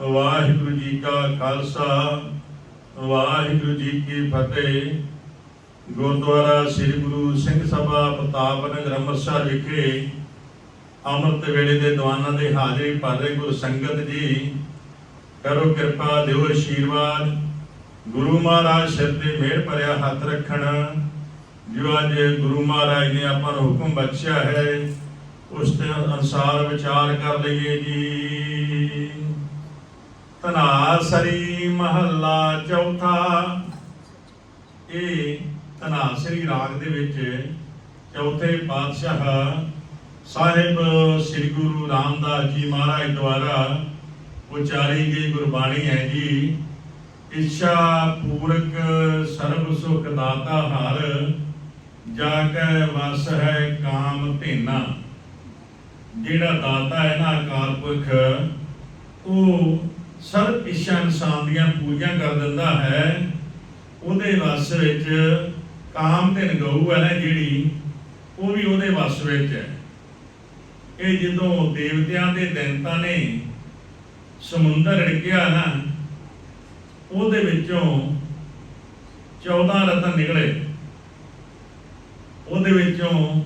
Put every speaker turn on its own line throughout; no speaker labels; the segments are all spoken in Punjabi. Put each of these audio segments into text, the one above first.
ਵਾਹਿਗੁਰੂ ਜੀ ਕਾ ਖਾਲਸਾ, ਵਾਹਿਗੁਰੂ ਜੀ ਕੀ ਫਤਿਹ। ਗੁਰਦੁਆਰਾ ਸ੍ਰੀ ਗੁਰੂ ਸਿੰਘ ਸਭਾ ਪ੍ਰਤਾਪ ਨਗਰ ਅੰਮ੍ਰਿਤਸਰ ਵਿਖੇ ਅੰਮ੍ਰਿਤ ਵੇਲੇ ਦੇ ਦੀਵਾਨਾਂ ਦੇ ਹਾਜ਼ਰੀ ਭਰ ਰਹੇ ਗੁਰ ਸੰਗਤ ਜੀ, ਕਰੋ ਕਿਰਪਾ, ਦਿਓ ਆਸ਼ੀਰਵਾਦ ਗੁਰੂ ਮਹਾਰਾਜ ਸਿਰ ਤੇ ਮਿਹਰ ਭਰਿਆ ਹੱਥ ਰੱਖਣ। ਜੋ ਅੱਜ ਗੁਰੂ ਮਹਾਰਾਜ ਨੇ ਆਪਾਂ ਨੂੰ ਹੁਕਮ ਬਖਸ਼ਿਆ ਹੈ, ਉਸ ਦੇ ਅਨੁਸਾਰ ਵਿਚਾਰ ਕਰ ਲਈਏ ਜੀ। ਤਨਾਸਰੀ ਮਹੱਲਾ ਚੌਥਾ। ਇਹ ਤਨਾਸਰੀ ਰਾਗ ਦੇ ਵਿੱਚ ਚੌਥੇ ਪਾਤਸ਼ਾਹ ਸਾਹਿਬ ਸ੍ਰੀ ਗੁਰੂ ਰਾਮਦਾਸ ਜੀ ਮਹਾਰਾਜ ਦੁਆਰਾ ਉਚਾਰੀ ਗਈ ਗੁਰਬਾਣੀ ਹੈ ਜੀ, ਇੱਛਾ ਪੂਰਕ ਸਰਬ ਸੁਖ ਦਾਤਾ ਹਰ ਜਾ ਕੈ ਵਸ ਹੈ ਕਾਮ ਧੇਨਾ। ਜਿਹੜਾ ਦਾਤਾ ਹੈ ਨਾ ਅਕਾਲ ਪੁਰਖ, ਉਹ ਸਰਬ ਇੱਛਾ ਇਨਸਾਨ ਦੀਆਂ ਪੂਜਾ ਕਰ ਦਿੰਦਾ ਹੈ। ਉਹਦੇ ਵਸ ਵਿੱਚ ਕਾਮ ਧਨ ਗਊ ਹੈ ਨਾ ਜਿਹੜੀ, ਉਹ ਵੀ ਉਹਦੇ ਵਸ ਵਿੱਚ ਹੈ। ਇਹ ਜਦੋਂ ਦੇਵਤਿਆਂ ਦੇ ਦੈਂਤਾਂ ਨੇ ਸਮੁੰਦਰ ੜਕਿਆ ਨਾ, ਉਹਦੇ ਵਿੱਚੋਂ 14 ਰਤਨ ਨਿਕਲੇ। ਉਹਦੇ ਵਿੱਚੋਂ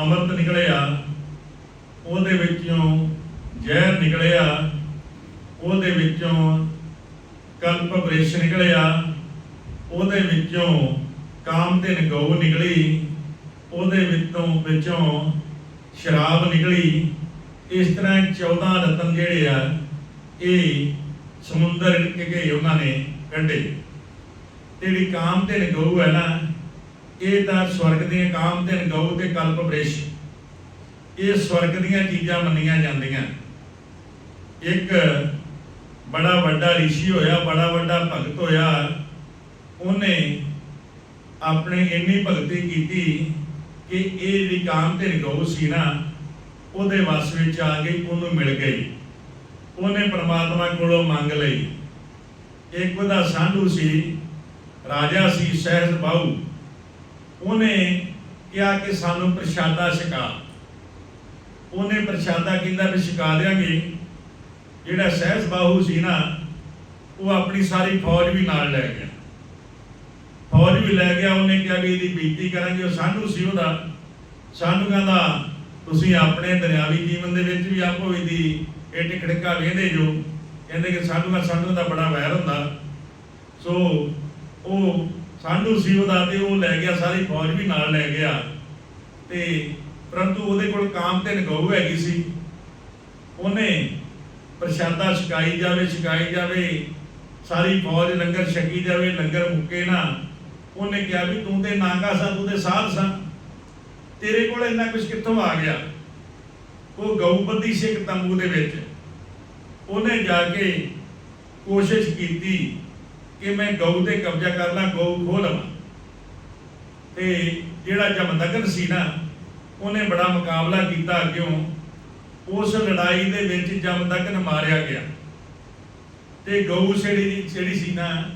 ਅੰਮ੍ਰਿਤ ਨਿਕਲਿਆ ਉਹਦੇ ਵਿੱਚੋਂ ਜ਼ਹਿਰ ਨਿਕਲਿਆ ਉਹਦੇ ਵਿੱਚੋਂ ਕਲਪ ਬ੍ਰਿਸ਼ ਨਿਕਲਿਆ ਉਹਦੇ ਵਿੱਚੋਂ ਕਾਮਧਨ ਗਊ ਨਿਕਲੀ, ਉਹਦੇ ਵਿੱਚੋਂ ਵਿੱਚੋਂ ਸ਼ਰਾਬ ਨਿਕਲੀ। ਇਸ ਤਰ੍ਹਾਂ 14 ਰਤਨ ਜਿਹੜੇ ਆ, ਇਹ ਸਮੁੰਦਰ ਕੇ ਉਹਨਾਂ ਨੇ ਕੱਢੇ। ਜਿਹੜੀ ਕਾਮ ਕਾਮਧਨ ਗਊ ਹੈ ਨਾ, ਇਹ ਤਾਂ ਸਵਰਗ ਦੀਆਂ ਕਾਮ ਕਾਮਧਨ ਗਊ ਤੇ ਕਲਪ ਬ੍ਰਿਸ਼। ਇਹ ਸਵਰਗ ਦੀਆਂ ਚੀਜ਼ਾਂ ਮੰਨੀਆਂ ਜਾਂਦੀਆਂ। ਇੱਕ ਬੜਾ ਵੱਡਾ ਰਿਸ਼ੀ ਹੋਇਆ, ਬੜਾ ਵੱਡਾ ਭਗਤ ਹੋਇਆ, ਉਹਨੇ ਆਪਣੇ ਇੰਨੀ ਭਗਤੀ ਕੀਤੀ ਕਿ ਇਹ ਜਿਹੜੀ ਕਾਮਧਨ ਗਊ ਸੀ ਨਾ, ਉਹਦੇ ਵਸ ਵਿੱਚ ਆ ਗਈ ਉਹਨੂੰ ਮਿਲ ਗਈ। ਉਹਨੇ ਪ੍ਰਮਾਤਮਾ ਕੋਲੋਂ ਮੰਗ ਲਈ। ਇੱਕ ਉਹਦਾ ਸਾਧੂ ਸੀ, ਰਾਜਾ ਸੀ ਸਹਿਜ ਬਾਹੂ ਉਹਨੇ ਕਿਹਾ ਕਿ ਸਾਨੂੰ ਪ੍ਰਸ਼ਾਦਾ ਛਕਾ। ਉਹਨੇ ਪ੍ਰਸ਼ਾਦਾ ਕਹਿੰਦਾ ਵੀ ਛਕਾ ਦਿਆਂਗੇ। ਜਿਹੜਾ ਸਹਿਜ ਬਾਹੂ ਸੀ ਨਾ, ਉਹ ਆਪਣੀ ਸਾਰੀ ਫੌਜ ਵੀ ਨਾਲ ਲੈ ਗਿਆ। ਫੌਜ ਵੀ ਲੈ ਗਿਆ ਉਹਨੇ ਕਿਹਾ ਵੀ ਇਹਦੀ ਬੇਇੱਜ਼ਤੀ ਕਰਾਂਗੇ, ਉਹ ਸਾਨੂੰ ਸੀ ਉਹਦਾ। ਸਾਨੂੰ ਕਹਿੰਦਾ, ਤੁਸੀਂ ਆਪਣੇ ਦਰਿਆਵੀ ਜੀਵਨ ਦੇ ਵਿੱਚ ਵੀ ਆਪੋ ਇਹਦੀ ਇਹ ਟਿਕੜਕਾ ਵੇਂਦੇ ਜੋ। ਕਹਿੰਦੇ ਕਿ ਸਾਧੂ ਨਾਲ ਸਾਧੂ ਦਾ ਬੜਾ ਵੈਰ ਹੁੰਦਾ। ਸੋ ਉਹ ਸਾਧੂ ਸੀ ਉਹਦਾ ਤੇ ਉਹ ਲੈ ਗਿਆ, ਸਾਰੀ ਫੌਜ ਵੀ ਨਾਲ ਲੈ ਗਿਆ। ਤੇ ਪਰੰਤੂ ਉਹਦੇ ਕੋਲ ਕਾਮ ਤੇ ਗਊ ਹੈਗੀ ਸੀ। ਉਹਨੇ ਪ੍ਰਸ਼ਾਦਾ ਛਕਾਈ ਜਾਵੇ ਛਕਾਈ ਜਾਵੇ, ਸਾਰੀ ਫੌਜ ਲੰਗਰ ਛਕੀ ਜਾਵੇ, ਲੰਗਰ ਮੁੱਕੇ ਨਾ। ਉਹਨੇ ਕਿਹਾ ਵੀ ਤੂੰ ਤੇ ਨਾਗਾ ਸਾਂ, ਤੂੰ ਤੇ ਸਾਧ ਸਾਂ। ਤੇਰੇ ਕੋਲ ਇੰਨਾ ਕੁਝ ਕਿੱਥੋਂ ਆ ਗਿਆ? ਉਹ ਗਊ ਬੱਧੀ ਸੀ ਤੰਬੂ ਦੇ ਵਿੱਚ ਉਹਨੇ ਜਾ ਕੇ ਕੋਸ਼ਿਸ਼ ਕੀਤੀ ਕਿ ਮੈਂ ਗਊ ਤੇ ਕਬਜ਼ਾ ਕਰ ਲਾਂ, ਗਊ ਖੋਹ ਲਵਾਂ। ਤੇ ਜਿਹੜਾ ਜਮਦਗਨ ਸੀ ਨਾ, ਉਹਨੇ ਬੜਾ ਮੁਕਾਬਲਾ ਕੀਤਾ ਕਿਉਂ ਉਸ ਲੜਾਈ ਦੇ ਵਿੱਚ ਜਮਦਗਨ ਮਾਰਿਆ ਗਿਆ। ਤੇ ਗਊ ਛੇੜੀ ਜਿਹੜੀ ਸੀ ਨਾ,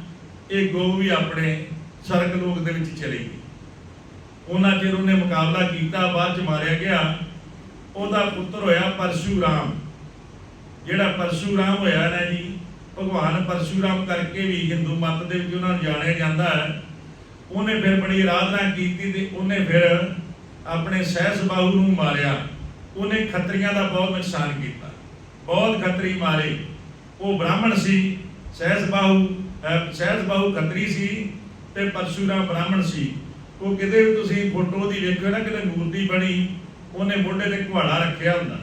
ਇਹ ਗਊ ਵੀ ਆਪਣੇ ਸਰਗ ਲੋਕ ਦੇ ਵਿੱਚ ਚਲੇ ਗਈ ਉਹਨਾਂ ਚਿਰ ਉਹਨੇ ਮੁਕਾਬਲਾ ਕੀਤਾ, ਬਾਅਦ ਚ ਮਾਰਿਆ ਗਿਆ। ਉਹਦਾ ਪੁੱਤਰ ਹੋਇਆ ਪਰਸ਼ੂਰਾਮ। ਜਿਹੜਾ ਪਰਸ਼ੂਰਾਮ ਹੋਇਆ ਨਾ ਜੀ, ਭਗਵਾਨ ਪਰਸ਼ੂਰਾਮ ਕਰਕੇ ਵੀ ਹਿੰਦੂ ਮਤ ਦੇ ਵਿੱਚ ਉਹਨਾਂ ਨੂੰ ਜਾਣਿਆ ਜਾਂਦਾ ਹੈ। ਉਹਨੇ ਫਿਰ ਬੜੀ ਆਰਾਧਨਾ ਕੀਤੀ ਤੇ ਉਹਨੇ ਫਿਰ ਆਪਣੇ ਸਹਿਸ ਬਾਹੂ ਨੂੰ ਮਾਰਿਆ। ਉਹਨੇ ਖੱਤਰੀਆਂ ਦਾ ਬਹੁਤ ਨੁਕਸਾਨ ਕੀਤਾ। ਬਹੁਤ ਖੱਤਰੀ ਮਾਰੇ। ਉਹ ਬ੍ਰਾਹਮਣ ਸੀ ਸਹਿਸ ਬਾਹੂ ਖੱਤਰੀ ਸੀ। ਤੇ ਪਰਸ਼ੂਰਾਮ ਬ੍ਰਾਹਮਣ ਸੀ। ਉਹ ਕਿਤੇ ਵੀ ਤੁਸੀਂ ਫੋਟੋ ਦੀ ਵੇਖੋ ਨਾ, ਕਿਤੇ ਮੂਰਤੀ ਬਣੀ, ਉਹਨੇ ਮੋਢੇ ਤੇ ਕੁਹਾੜਾ ਰੱਖਿਆ ਹੁੰਦਾ।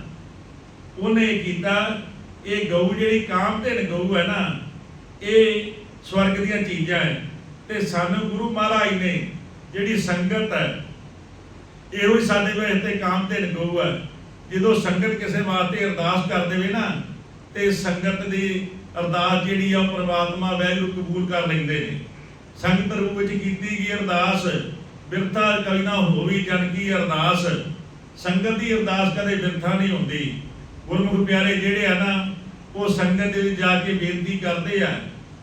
ਉਹਨੇ ਕੀਤਾ, ਇਹ ਗਊ ਜਿਹੜੀ ਕਾਮਧੇਨ ਗਊ ਹੈ ਨਾ, ਇਹ ਸਵਰਗ ਦੀਆਂ ਚੀਜ਼ਾਂ ਹੈ। ਤੇ ਸਾਨੂੰ ਗੁਰੂ ਮਹਾਰਾਜ ਨੇ ਜਿਹੜੀ ਸੰਗਤ ਹੈ, ਇਹੋ ਹੀ ਸਾਡੇ ਕੋਲ ਇੱਥੇ ਕਾਮਧੇਨ ਗਊ ਹੈ। ਜਦੋਂ ਸੰਗਤ ਕਿਸੇ ਵਾਸਤੇ ਅਰਦਾਸ ਕਰ ਦੇਵੇ ਨਾ, ਤੇ ਸੰਗਤ ਦੀ ਅਰਦਾਸ ਜਿਹੜੀ ਆ ਉਹ ਪ੍ਰਮਾਤਮਾ ਵੈਗਰੂ ਕਬੂਲ ਕਰ ਲੈਂਦੇ ਨੇ। ਸੰਗਤ ਰੂਪ ਵਿੱਚ ਕੀਤੀ ਗਈ ਅਰਦਾਸ। ਬਿਰਥਾ ਕਲੀ ਨਾ ਹੋਵੀ ਜਨ ਕੀ ਅਰਦਾਸ। ਸੰਗਤ ਦੀ ਅਰਦਾਸ ਕਦੇ ਬਿਰਥਾ ਨਹੀਂ ਹੁੰਦੀ। ਗੁਰਮੁਖ ਪਿਆਰੇ, ਜਿਹੜੇ ਆ ਨਾ, ਉਹ ਸੰਗਤ ਦੇ ਵਿੱਚ ਜਾ ਕੇ ਬੇਨਤੀ ਕਰਦੇ ਆ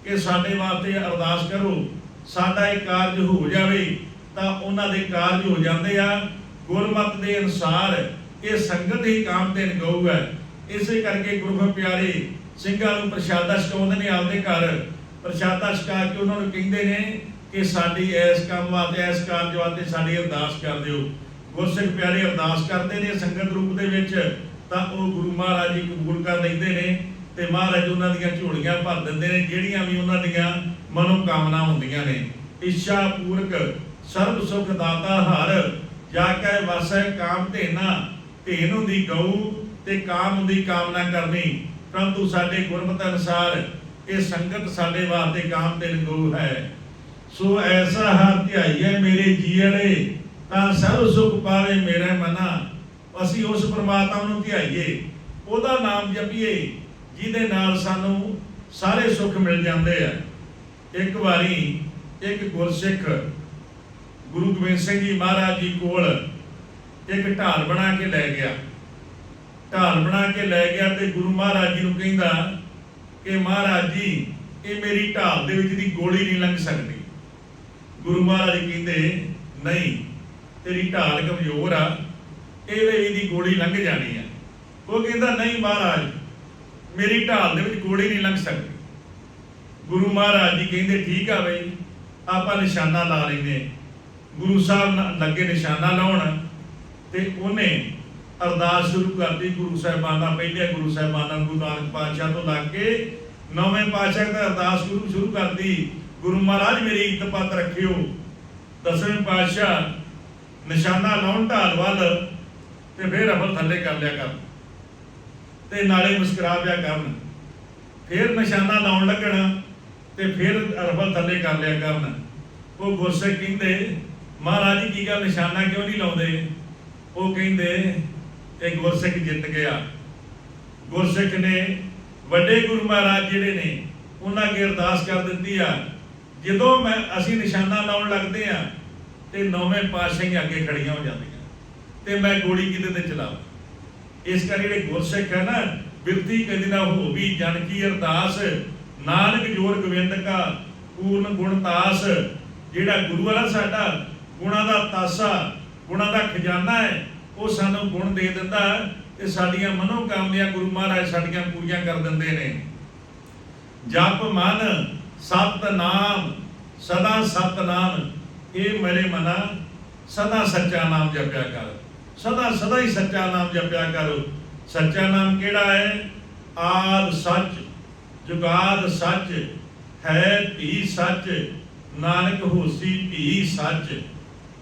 ਕਿ ਸਾਡੇ ਵਾਸਤੇ ਅਰਦਾਸ ਕਰੋ। ਸਾਡਾ ਇਹ ਕਾਰਜ ਹੋ ਜਾਵੇ, ਤਾਂ ਉਹਨਾਂ ਦੇ ਕਾਰਜ ਹੋ ਜਾਂਦੇ ਆ। ਗੁਰਮਤ ਦੇ ਅਨੁਸਾਰ ਇਹ ਸੰਗਤ ਹੀ ਕਾਮ ਤੇ ਗਊ ਹੈ। ਇਸੇ ਕਰਕੇ ਗੁਰਮੁਖ ਪਿਆਰੇ, ਸਿੰਘਾਂ ਨੂੰ ਪ੍ਰਸ਼ਾਦਾ ਛਕਾਉਂਦੇ ਨੇ ਆਪਦੇ ਘਰ। ਪ੍ਰਸ਼ਾਦਾ ਛਕਾ ਕੇ ਉਹਨਾਂ ਨੂੰ ਕਹਿੰਦੇ ਨੇ ਕਿ ਸਾਡੀ ਇਸ ਕੰਮ ਵਾਸਤੇ, ਇਸ ਕਾਰਜ ਵਾਸਤੇ ਸਾਡੀ ਅਰਦਾਸ ਕਰ ਦਿਓ। ਗੁਰਸਿੱਖ ਪਿਆਰੇ, ਅਰਦਾਸ ਕਰਦੇ ਨੇ ਸੰਗਤ ਰੂਪ ਦੇ ਵਿੱਚ, ਤਾਂ ਉਹ ਗੁਰੂ ਮਹਾਰਾਜ ਜੀ ਕਬੂਲ ਕਰ ਲੈਂਦੇ ਨੇ ਤੇ ਮਹਾਰਾਜ ਉਹਨਾਂ ਦੀਆਂ ਝੋਲੀਆਂ ਭਰ ਦਿੰਦੇ ਨੇ, ਜਿਹੜੀਆਂ ਵੀ ਉਹਨਾਂ ਦੀਆਂ ਮਨੋ ਕਾਮਨਾ ਹੁੰਦੀਆਂ ਨੇ। ਇੱਛਾ ਪੂਰਕ, ਸਰਬ ਸੁਖ ਦਾਤਾ ਹਰ, ਜਾ ਕੇ ਵਸੈ ਕਾਮ ਧੇਨਾ, ਧੇਨ ਹੁੰਦੀ ਗਊ ਤੇ ਕਾਮ ਦੀ ਕਾਮਨਾ ਕਰਨੀ। ਪਰੰਤੂ ਸਾਡੇ ਗੁਰਮਤ ਅਨੁਸਾਰ ਇਹ ਸੰਗਤ ਸਾਡੇ ਵਾਸਤੇ ਕਾਮ ਤੇ ਗਊ ਹੈ। ਸੋ ਐਸਾ ਹਰ ਧਿਆਈਏ ਮੇਰੇ ਜੀੜੇ ਤਾਂ ਸਰਬ ਸੁਖ ਪਾਵੇ ਮੇਰੇ ਮਨਾ। ਅਸੀਂ ਉਸ ਪਰਮਾਤਮਾ ਨੂੰ ਧਿਆਈਏ, ਉਹਦਾ ਨਾਮ ਜਪੀਏ, ਜਿਹਦੇ ਨਾਲ ਸਾਨੂੰ ਸਾਰੇ ਸੁੱਖ ਮਿਲ ਜਾਂਦੇ ਆ। ਇੱਕ ਵਾਰੀ ਇੱਕ ਗੁਰਸਿੱਖ, ਗੁਰੂ ਗੋਬਿੰਦ ਸਿੰਘ ਜੀ ਮਹਾਰਾਜ ਜੀ ਕੋਲ ਇੱਕ ਢਾਲ ਬਣਾ ਕੇ ਲੈ ਗਿਆ। ਢਾਲ ਬਣਾ ਕੇ ਲੈ ਗਿਆ ਤੇ ਗੁਰੂ ਮਹਾਰਾਜ ਜੀ ਨੂੰ ਕਹਿੰਦਾ ਕਿ ਮਹਾਰਾਜ ਜੀ, ਇਹ ਮੇਰੀ ਢਾਲ ਦੇ ਵਿੱਚ ਦੀ ਗੋਲੀ ਨਹੀਂ ਲੰਘ ਸਕਦੀ। ਗੁਰੂ ਮਹਾਰਾਜ ਜੀ ਕਹਿੰਦੇ, ਨਹੀਂ, ਤੇਰੀ ਢਾਲ ਕਮਜ਼ੋਰ ਆ ਇਹਦੇ ਇਹਦੀ ਗੋਲੀ ਲੰਘ ਜਾਣੀ ਆ। ਉਹ ਕਹਿੰਦਾ, ਨਹੀਂ ਮਹਾਰਾਜ, ਮੇਰੀ ਢਾਲ ਦੇ ਵਿੱਚ ਗੋਲੀ ਨਹੀਂ ਲੰਘ ਸਕਦੀ। ਗੁਰੂ ਮਹਾਰਾਜ ਜੀ ਕਹਿੰਦੇ, ਠੀਕ ਆ ਬਈ, ਆਪਾਂ ਨਿਸ਼ਾਨਾ ਲਾ ਲੈਨੇ ਗੁਰੂ ਸਾਹਿਬ ਨ- ਲੱਗੇ ਨਿਸ਼ਾਨਾ ਲਾਉਣ ਤੇ ਉਹਨੇ ਅਰਦਾਸ ਸ਼ੁਰੂ ਕਰਤੀ ਗੁਰੂ ਸਾਹਿਬਾਨ ਦਾ, ਪਹਿਲੇ ਗੁਰੂ ਸਾਹਿਬਾਨਾਂ ਗੁਰੂ ਨਾਨਕ ਪਾਤਸ਼ਾਹ ਤੋਂ ਲੱਗ ਕੇ ਨੌਵੇਂ ਪਾਤਸ਼ਾਹ ਦਾ ਅਰਦਾਸ ਸ਼ੁਰੂ ਸ਼ੁਰੂ ਕਰਤੀ। ਗੁਰੂ ਮਹਾਰਾਜ ਮੇਰੀ ਇੱਜ਼ਤ ਪੱਤ ਰੱਖਿਓ। ਦਸਵੇਂ ਪਾਤਸ਼ਾਹ ਨਿਸ਼ਾਨਾ ਲਾਉਣ ਢਾਲ ਵੱਲ ਤੇ ਫਿਰ ਅਫਲ ਥੱਲੇ ਕਰ ਲਿਆ ਕਰ ਤੇ ਨਾਲੇ ਮੁਸਕਰਾ ਪਿਆ ਕਰਨ। ਫਿਰ ਨਿਸ਼ਾਨਾ ਲਾਉਣ ਲੱਗਣਾ ਤੇ ਫਿਰ ਅਰਫਲ ਥੱਲੇ ਕਰ ਲਿਆ ਕਰਨ। ਉਹ ਗੁਰਸਿੱਖ ਕਹਿੰਦੇ, ਮਹਾਰਾਜ ਜੀ, ਕੀ ਗੱਲ? ਨਿਸ਼ਾਨਾ ਕਿਉਂ ਨਹੀਂ ਲਾਉਂਦੇ? ਉਹ ਕਹਿੰਦੇ ਇਹ ਗੁਰਸਿੱਖ ਜਿੱਤ ਗਿਆ। ਗੁਰਸਿੱਖ ਨੇ ਵੱਡੇ ਗੁਰੂ ਮਹਾਰਾਜ ਜਿਹੜੇ ਨੇ, ਉਹਨਾਂ ਅੱਗੇ ਅਰਦਾਸ ਕਰ ਦਿੱਤੀ ਆ, ਜਦੋਂ ਮੈਂ ਅਸੀਂ ਨਿਸ਼ਾਨਾ ਲਾਉਣ ਲੱਗਦੇ ਆ, ਤੇ ਨੌਵੇਂ ਪਾਤਸ਼ਾਹੀਆਂ ਅੱਗੇ ਖੜੀਆਂ ਹੋ ਜਾਂਦੀਆਂ। ਤੇ ਮੈਂ ਗੋਲੀ ਕਿਤੇ ਤੇ ਚਲਾਵਾਂ? ਇਸ ਕਰਕੇ ਜਿਹੜੇ ਗੁਰਸਿੱਖ ਹੈ ਨਾ, ਬਿਰਤੀ ਕਦੀ ਨਾ ਹੋਵੀ ਜਨ ਕੀ ਅਰਦਾਸ, ਨਾਨਕ ਜੋਰ ਗੋਬਿੰਦ ਕਾ, ਪੂਰਨ ਗੁਣ ਤਾਸ, ਜਿਹੜਾ ਗੁਰੂ ਵਾਲਾ ਸਾਡਾ, ਗੁਣਾਂ ਦਾ ਤਾਸਾ, ਗੁਣਾਂ ਦਾ ਖਜ਼ਾਨਾ ਹੈ ਉਹ ਸਾਨੂੰ ਗੁਣ ਦੇ ਦਿੰਦਾ ਤੇ ਸਾਡੀਆਂ ਮਨੋ ਗੁਰੂ ਮਹਾਰਾਜ ਸਾਡੀਆਂ ਪੂਰੀਆਂ ਕਰ ਦਿੰਦੇ ਨੇ। ਜਪ ਮਨ, ਸਤ ਨਾਮ, ਸਦਾ ਸਤ ਨਾਮ, ਇਹ ਮੇਰੇ ਮਨਾ ਸਦਾ ਸੱਚਾ ਨਾਮ ਜਪਿਆ ਕਰ। ਸਦਾ ਸਦਾ ਹੀ ਸੱਚਾ ਨਾਮ ਜਪਿਆ ਕਰੋ। ਸੱਚਾ ਨਾਮ ਕਿਹੜਾ ਹੈ? ਆਦ ਸੱਚ, ਜੁਗਾਦ ਸੱਚ, ਹੈ ਧੀ ਸੱਚ, ਨਾਨਕ ਹੋਸੀ ਧੀ ਸੱਚ।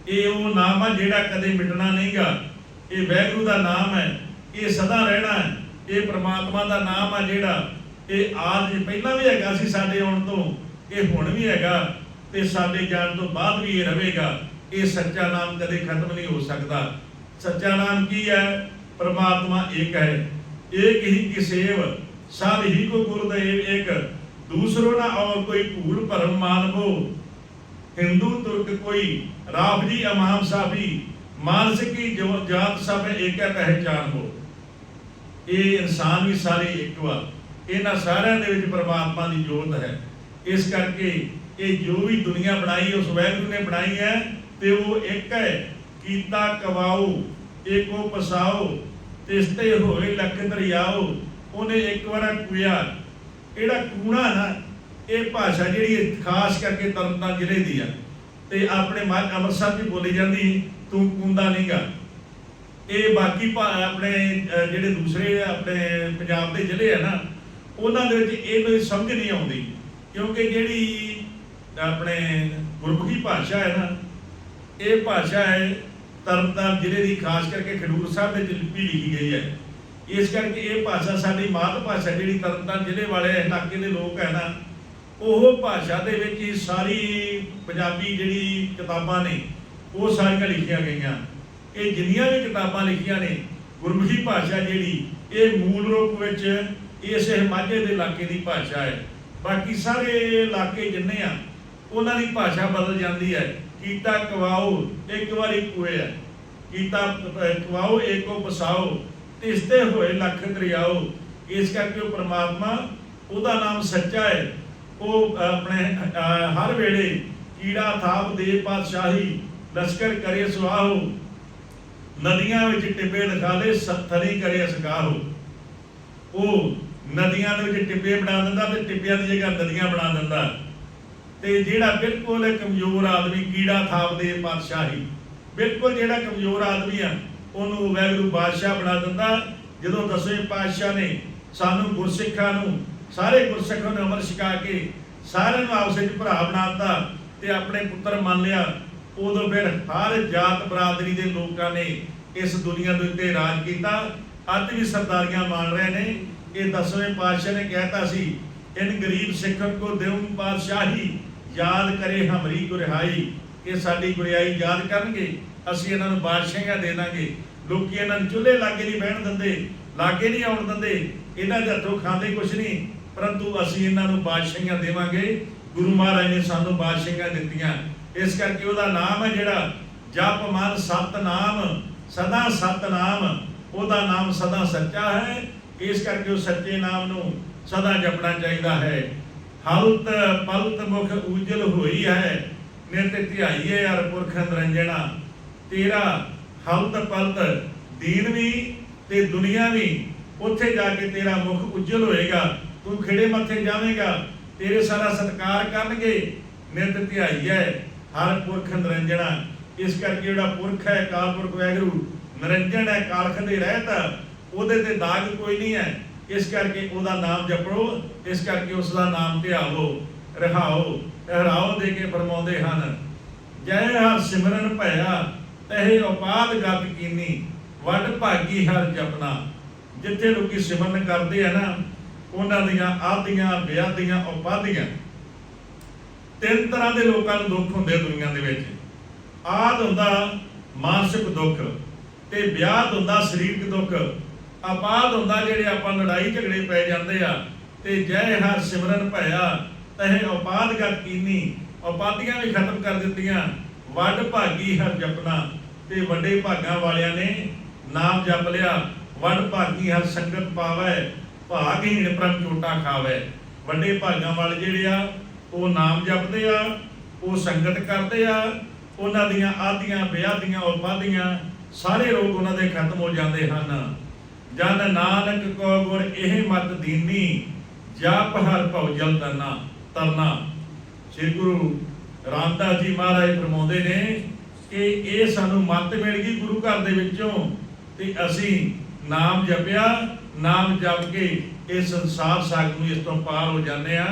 ਇਹ ਉਹ ਨਾਮ ਆ ਜਿਹੜਾ ਕਦੇ ਮਿਟਣਾ ਨਹੀਂਗਾ। ਇਹ ਵੈਗੁਰੂ ਦਾ ਨਾਮ ਹੈ, ਇਹ ਸਦਾ ਰਹਿਣਾ ਹੈ, ਇਹ ਪ੍ਰਮਾਤਮਾ ਦਾ ਨਾਮ ਆ ਜਿਹੜਾ, ਇਹ ਆਦ ਪਹਿਲਾਂ ਵੀ ਹੈਗਾ ਸੀ ਸਾਡੇ ਆਉਣ ਤੋਂ, ਇਹ ਹੁਣ ਵੀ ਹੈਗਾ ਤੇ ਸਾਡੇ ਜਾਣ ਤੋਂ ਬਾਅਦ ਵੀ ਇਹ ਰਹੇਗਾ। ਇਹ ਸੱਚਾ ਨਾਮ ਕਦੇ ਖਤਮ ਨਹੀਂ ਹੋ ਸਕਦਾ। ਸੱਚਾ ਨਾਮ ਕੀ ਹੈ? ਪ੍ਰਮਾਤਮਾ ਇੱਕ ਹੈ। ਇੱਕ ਹੀ ਕਿਸੇਵ, ਸਭ ਹੀ ਕੋ ਗੁਰਦੇਵ ਇੱਕ। ਦੂਸਰੋ ਨਾ ਔਰ ਕੋਈ ਭੂਲ ਭਰਮ ਮਾਨਵੋ ਹਿੰਦੂ ਤੁਰਕ ਕੋਈ ਰਾਮ ਜੀ ਸਾਫੀ ਮਾਨਸ ਜਾਤ ਸਭ ਇੱਕ ਹੈ ਪਹਿਚਾਨ ਹੋ। ਇਹ ਇਨਸਾਨ ਵੀ ਸਾਰੇ ਇੱਕ ਵਾ। ਇਹਨਾਂ ਸਾਰਿਆਂ ਦੇ ਵਿੱਚ ਪ੍ਰਮਾਤਮਾ ਦੀ ਜੋਤ ਹੈ। ਇਸ ਕਰਕੇ ਇਹ ਜੋ ਵੀ ਦੁਨੀਆ ਬਣਾਈ, ਉਸ ਵੈਗੁਰੂ ਨੇ ਬਣਾਈ ਹੈ, ਤੇ ਉਹ ਇੱਕ ਹੈ। ਕੀਤਾ ਕਵਾਓ ਏਕੋ ਪਸਾਓ ਤਿਸਤੇ ਹੋਏ ਲੱਖ ਦਰਿਆਓ, ਉਹਨੇ ਇੱਕ ਵਾਰ ਕੁਇਆ ਇਹੜਾ ਕੂਣਾ ਨਾ, ਇਹ ਭਾਸ਼ਾ ਜਿਹੜੀ ਖਾਸ ਕਰਕੇ ਤਰਨਤਾਰਨ ਜ਼ਿਲ੍ਹੇ ਦੀ ਆ। ਤੇ ਆਪਣੇ ਮਾ- ਅੰਮ੍ਰਿਤਸਰ ਦੀ ਬੋਲੀ ਜਾਂਦੀ। ਤੂੰ ਕੁੰਦਾ ਨਹੀਂਗਾ। ਇਹ ਬਾਕੀ ਭਾ- ਆਪਣੇ ਜਿਹੜੇ ਦੂਸਰੇ ਆਪਣੇ ਪੰਜਾਬ ਦੇ ਜ਼ਿਲ੍ਹੇ ਆ ਨਾ, ਉਹਨਾਂ ਦੇ ਵਿੱਚ ਇਹਨੂੰ ਸਮਝ ਨਹੀਂ ਆਉਂਦੀ। ਕਿਉਂਕਿ ਜਿਹੜੀ, ਆਪਣੇ ਗੁਰਮੁਖੀ ਭਾਸ਼ਾ ਹੈ ਨਾ, ਇਹ ਭਾਸ਼ਾ ਹੈ ਤਰਨਤਾਰਨ ਜ਼ਿਲ੍ਹੇ ਦੀ, ਖਾਸ ਕਰਕੇ ਖਡੂਰ ਸਾਹਿਬ ਦੇ ਵਿੱਚ ਲਿਪੀ ਲਿਖੀ ਗਈ ਹੈ। ਇਸ ਕਰਕੇ ਇਹ ਭਾਸ਼ਾ ਸਾਡੀ ਮਾਤ ਭਾਸ਼ਾ ਜਿਹੜੀ ਤਰਨਤਾਰਨ ਜ਼ਿਲ੍ਹੇ ਵਾਲੇ ਇਲਾਕੇ ਦੇ ਲੋਕ ਹੈ ਨਾ, ਉਹ ਭਾਸ਼ਾ ਦੇ ਵਿੱਚ ਹੀ ਸਾਰੀ ਪੰਜਾਬੀ ਜਿਹੜੀ ਕਿਤਾਬਾਂ ਨੇ ਉਹ ਸਾਰੀਆਂ ਲਿਖੀਆਂ ਗਈਆਂ। ਇਹ ਜਿੰਨੀਆਂ ਵੀ ਕਿਤਾਬਾਂ ਲਿਖੀਆਂ ਨੇ, ਗੁਰਮੁਖੀ ਭਾਸ਼ਾ ਜਿਹੜੀ, ਇਹ ਮੂਲ ਰੂਪ ਵਿੱਚ ਇਸ ਹਿਮਾਚਲ ਦੇ ਇਲਾਕੇ ਦੀ ਭਾਸ਼ਾ ਹੈ। ਬਾਕੀ ਸਾਰੇ ਇਲਾਕੇ ਜਿੰਨੇ ਆ, ਉਹਨਾਂ ਦੀ ਭਾਸ਼ਾ ਬਦਲ ਜਾਂਦੀ ਹੈ। ਕੀਤਾ ਕਵਾਓ, ਇੱਕ ਵਾਰੀ ਕੋਇਆ ਕੀਤਾ ਕਵਾਓ ਏਕੋ ਪਸਾਓ, ਤਿਸਤੇ ਹੋਏ ਲੱਖ ਦਰਿਆਓ। ਇਸ ਕਰਕੇ ਉਹ ਪ੍ਰਮਾਤਮਾ, ਉਹਦਾ ਨਾਮ ਸੱਚਾ ਹੈ। ਉਹ ਆਪਣੇ ਹਰ ਵੇਲੇ ਕੀੜਾ, ਥਾਪ ਦੇ ਪਾਤਸ਼ਾਹੀ ਲਸ਼ਕਰ ਕਰੇ ਸੁਆਹੋ ਨਦੀਆਂ ਵਿੱਚ ਟਿੱਬੇ ਦਿਖਾਲੇ ਸੱਥਰੀ ਕਰੇ ਸਕਾਹੋ ਉਹ ਨਦੀਆਂ ਦੇ ਵਿੱਚ ਟਿੱਬੇ ਬਣਾ ਦਿੰਦਾ ਤੇ ਟਿੱਬਿਆਂ ਦੀ ਜਗ੍ਹਾ ਨਦੀਆਂ ਬਣਾ ਦਿੰਦਾ। ਤੇ ਜਿਹੜਾ ਬਿਲਕੁਲ ਕਮਜ਼ੋਰ ਆਦਮੀ ਕੀੜਾ ਥਾਪਦੇ ਪਾਤਸ਼ਾਹੀ, ਬਿਲਕੁਲ ਜਿਹੜਾ ਕਮਜ਼ੋਰ ਆਦਮੀ ਆ, ਉਹਨੂੰ ਵੈਗਰੂ ਬਾਦਸ਼ਾਹ ਬਣਾ ਦਿੰਦਾ। ਜਦੋਂ ਦਸਵੇਂ ਪਾਤਸ਼ਾਹ ਨੇ ਸਾਨੂੰ ਗੁਰਸਿੱਖਾਂ ਨੂੰ, ਸਾਰੇ ਗੁਰਸਿੱਖਾਂ ਨੂੰ ਅਮਰ ਛਕਾ ਕੇ ਸਾਰਿਆਂ ਨੂੰ ਆਪਸ ਵਿੱਚ ਭਰਾ ਬਣਾਤਾ ਤੇ ਆਪਣੇ ਪੁੱਤਰ ਮੰਨ ਲਿਆ ਉਦੋਂ ਫਿਰ ਹਰ ਜਾਤ ਬਰਾਦਰੀ ਦੇ ਲੋਕਾਂ ਨੇ ਇਸ ਦੁਨੀਆ ਦੇ ਉੱਤੇ ਰਾਜ ਕੀਤਾ। ਅੱਜ ਵੀ ਸਰਦਾਰੀਆਂ ਮਾਣ ਰਹੇ ਨੇ। ਇਹ ਦਸਵੇਂ ਪਾਤਸ਼ਾਹ ਨੇ ਕਹਿਤਾ ਸੀ, ਇਨ ਗਰੀਬ ਸਿੱਖਨ ਕੋ ਦੇਉ ਪਾਤਸ਼ਾਹੀ, ਯਾਦ ਕਰੇ ਹਮਰੀ ਗੁਰਿਹਾਈ। ਇਹ ਸਾਡੀ ਗੁਰਿਆਈ ਯਾਦ ਕਰਨਗੇ। ਅਸੀਂ ਇਹਨਾਂ ਨੂੰ ਬਾਦਸ਼ਾਹੀਆਂ ਦੇ ਦਾਂਗੇ। ਲੋਕੀ ਇਹਨਾਂ ਨੂੰ ਚੁੱਲ੍ਹੇ ਲਾਗੇ ਨਹੀਂ ਬਹਿਣ ਦਿੰਦੇ, ਲਾਗੇ ਨਹੀਂ ਆਉਣ ਦਿੰਦੇ। ਇਹਨਾਂ ਦੇ ਹੱਥੋਂ ਖਾਂਦੇ ਕੁਛ ਨਹੀਂ। ਪਰੰਤੂ ਅਸੀਂ ਇਹਨਾਂ ਨੂੰ ਬਾਦਸ਼ਾਹੀਆਂ ਦੇਵਾਂਗੇ। ਗੁਰੂ ਮਹਾਰਾਜ ਨੇ ਸਾਨੂੰ ਬਾਦਸ਼ਾਹੀਆਂ ਦਿੱਤੀਆਂ। ਇਸ ਕਰਕੇ ਉਹਦਾ ਨਾਮ ਹੈ ਜਿਹੜਾ ਜਪ ਮਨ ਸਤਨਾਮ ਸਦਾ ਸਤਨਾਮ ਉਹਦਾ ਨਾਮ ਸਦਾ ਸੱਚਾ ਹੈ। ਇਸ ਕਰਕੇ ਉਹ ਸੱਚੇ ਨਾਮ ਨੂੰ ਸਦਾ ਜਪਣਾ ਚਾਹੀਦਾ ਹੈ। ਹਲਤ ਪਲਤ ਮੁਖ ਉਜਲ ਹੋਈ ਹੈ। ਨਿਤ ਧਿਆਈਏ ਹਰ ਪੁਰਖ ਨਿਰੰਜਣਾ। ਤੇਰਾ ਹਲਤ ਪਲਤ ਦੀਨ ਵੀ ਤੇ ਦੁਨੀਆ ਵੀ, ਉੱਥੇ ਜਾ ਕੇ ਤੇਰਾ ਮੁਖ ਉਜਲ ਹੋਏਗਾ। ਤੂੰ ਖਿੜੇ ਮੱਥੇ ਜਾਵੇਂਗਾ, ਤੇਰੇ ਸਾਰਾ ਸਤਕਾਰ ਕਰਨਗੇ। ਨਿਤ ਧਿਆਈਏ ਹਰ ਪੁਰਖ ਨਿਰੰਜਣਾ ਇਸ ਕਰਕੇ ਜਿਹੜਾ ਪੁਰਖ ਹੈ, ਕਾਲ ਪੁਰਖ ਵੈਗਰੂ, ਨਿਰੰਜਣ ਹੈ ਕਾਲਖ ਦੇ ਰਹਿਤ ਉਹਦੇ ਤੇ ਦਾਗ ਕੋਈ ਨਹੀਂ ਹੈ। ਇਸ ਕਰਕੇ ਉਹਦਾ ਨਾਮ ਜਪੋ ਇਸ ਕਰਕੇ ਉਸ ਦਾ ਨਾਮ ਧਿਆਵੋ, ਰਹਾਓ ਹਰਾਓ ਦੇ ਕੇ ਫਰਮਾਉਂਦੇ ਹਨ, ਜੈ ਹਰ ਸਿਮਰਨ ਭਇਆ, ਤਹਿ ਉਪਾਦ ਗਤ ਕੀਨੀ, ਵੱਡ ਭਾਗੀ ਹਰ ਜਪਨਾ। ਜਿੱਥੇ ਲੋਕੀ ਸਿਮਰਨ ਕਰਦੇ ਆ ਨਾ, ਉਹਨਾਂ ਦੀਆਂ ਆਦੀਆਂ ਵਿਆਦੀਆਂ ਉਪਾਦੀਆਂ ਤਿੰਨ ਤਰ੍ਹਾਂ ਦੇ ਲੋਕਾਂ ਨੂੰ ਦੁੱਖ ਹੁੰਦੇ ਦੁਨੀਆ ਦੇ ਵਿੱਚ। ਆਦ ਹੁੰਦਾ ਮਾਨਸਿਕ ਦੁੱਖ ਤੇ ਵਿਆਹ ਹੁੰਦਾ ਸਰੀਰਕ ਦੁੱਖ। ਆਪਾਦ ਹੁੰਦਾ ਜਿਹੜੇ ਆਪਾਂ ਲੜਾਈ ਝਗੜੇ ਪੈ ਜਾਂਦੇ ਆ ਤੇ ਜੈ ਹਰ ਸਿਮਰਨ ਭਇਆ, ਤਹਿ ਉਪਾਦ ਕੀਨੀ, ਉਪਾਦੀਆਂ ਵੀ ਖਤਮ ਕਰ ਦਿੱਤੀਆਂ। ਵੱਡ ਭਾਗੀ ਹਰ ਜਪਣਾ ਤੇ ਵੱਡੇ ਭਾਗਾਂ ਵਾਲਿਆਂ ਨੇ ਨਾਮ ਜਪ ਲਿਆ। ਵੱਡ ਭਾਗੀ ਹਰ ਸੰਗਤ ਪਾਵੈ, ਭਾਗਹੀਣ ਪ੍ਰਮ ਝੂਟਾ ਖਾਵੇ। ਵੱਡੇ ਭਾਗਾਂ ਵਾਲੇ ਜਿਹੜੇ ਆ ਉਹ ਨਾਮ ਜਪਦੇ ਆ, ਉਹ ਸੰਗਤ ਕਰਦੇ ਆ, ਉਹਨਾਂ ਦੀਆਂ ਆਦੀਆਂ ਵਿਆਦੀਆਂ ਉਪਾਦੀਆਂ ਸਾਰੇ ਰੋਗ ਉਹਨਾਂ ਦੇ ਖਤਮ ਹੋ ਜਾਂਦੇ ਹਨ। ਜਨ ਨਾਨਕ ਕੋ ਗੁਰ ਇਹ ਮਤ ਦੀਨੀ, ਜਪ ਹਰ ਭਉ ਜਲ ਤਰਨਾ ਤਰਨਾ ਸ੍ਰੀ ਗੁਰੂ ਰਾਮਦਾਸ ਜੀ ਮਹਾਰਾਜ ਫਰਮਾਉਂਦੇ ਨੇ ਕਿ ਇਹ ਸਾਨੂੰ ਮੱਤ ਮਿਲ ਗਈ ਗੁਰੂ ਘਰ ਦੇ ਵਿੱਚੋਂ ਤੇ ਅਸੀਂ ਨਾਮ ਜਪਿਆ, ਨਾਮ ਜਪ ਕੇ ਇਹ ਸੰਸਾਰ ਸਾਗ ਨੂੰ ਇਸ ਤੋਂ ਪਾਰ ਹੋ ਜਾਂਦੇ ਆ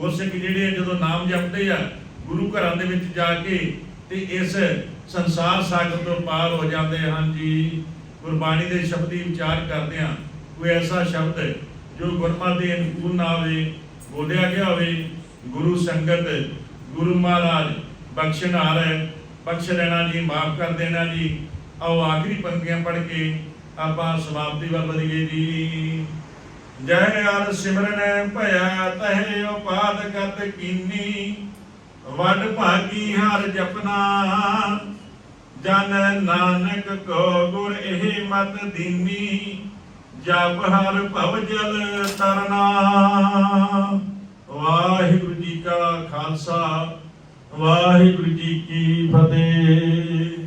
ਗੁਰਸਿੱਖ ਜਿਹੜੇ ਆ, ਜਦੋਂ ਨਾਮ ਜਪਦੇ ਆ, ਗੁਰੂ ਘਰਾਂ ਦੇ ਵਿੱਚ ਜਾ ਕੇ ਤੇ ਇਸ ਸੰਸਾਰ ਸਾਗਰ ਤੋਂ ਪਾਰ ਹੋ ਜਾਂਦੇ ਹਨ ਜੀ। ਗੁਰਬਾਣੀ ਦੇ ਸ਼ਬਦੀ ਵਿਚਾਰ ਕਰਦੇ ਆ। ਕੋਈ ਐਸਾ ਸ਼ਬਦ ਜੋ ਗੁਰਮਤਿ ਦੇ ਅਨੁਕੂਲ ਨਾ ਹੋਵੇ, ਬੋਲਿਆ ਗਿਆ ਹੋਵੇ, ਗੁਰੂ ਸੰਗਤ, ਗੁਰੂ ਮਹਾਰਾਜ ਬਖਸ਼ਣਹਾਰ ਹੈ, ਬਖਸ਼ ਲੈਣਾ ਜੀ, ਮਾਫ ਕਰ ਦੇਣਾ ਜੀ। ਆਓ ਆਖਰੀ ਪੰਕਤੀਆਂ ਪੜ੍ਹ ਕੇ ਆਪਾਂ ਸਮਾਪਤੀ ਵੱਲ ਵਧੀਏ ਜੀ। ਜੈ ਹਰ ਸਿਮਰਨ ਭਇਆ ਤਹਿ ਉਪਾਦ ਗਤ ਕੀਨੀ, ਵੱਡ ਭਾਗੀ ਹਰ ਜਪਨਾ। ਜਨ ਨਾਨਕ ਕੋ ਗੁਰ ਇਹ ਮਤ ਦੀਨੀ, ਜਪ ਹਰ ਭਵ ਜਲ ਤਰਨਾ। ਵਾਹਿਗੁਰੂ ਜੀ ਕਾ ਖਾਲਸਾ, ਵਾਹਿਗੁਰੂ ਜੀ ਕੀ ਫਤਿਹ।